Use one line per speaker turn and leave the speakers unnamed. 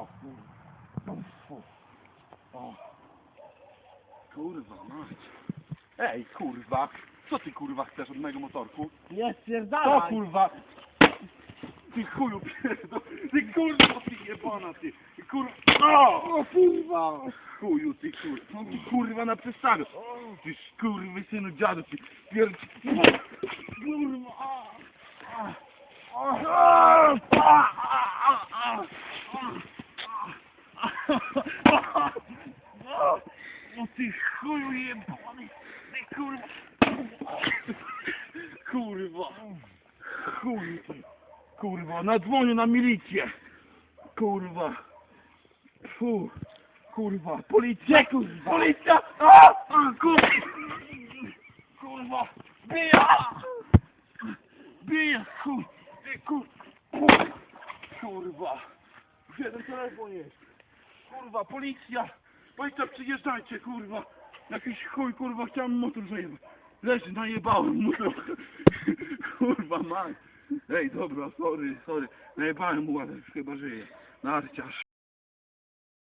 O, kurwa. O. Kurwa, mać. Ej, kurwa. Co ty, kurwa, chcesz od mojego motorku?
Nie
Co,
spierdalaj!
kurwa? Ty chuju pierdol... Ty kurwa, ty jebana, ty. Ty kurwa... O!
O kurwa!
Chuju, ty kurwa. No ty kurwa na przestawiu. Ty kurwy synu dziadu, ty pierd... Kurwa. a, a, a, a, a, a, a. O ty chuju jebany. Ty kurwa. Kurwa. Ty. Kurwa, nadzwonię na milicję. Kurwa. Fu. Kurwa, policja, kurwa, policja! A! Kurwa! Kurwa! Bija! Bija, chuj! Ty, kur... Kurwa! Jeden telefon jest. Kurwa, policja! Policja, przyjeżdżajcie, kurwa! Jakiś chuj, kurwa, chciałem motor zajebać. Leży, najebałem mu. Kurwa, man. Ej, dobra, sorry, sorry. Najebałem mu, ale chyba żyje. Narciarz.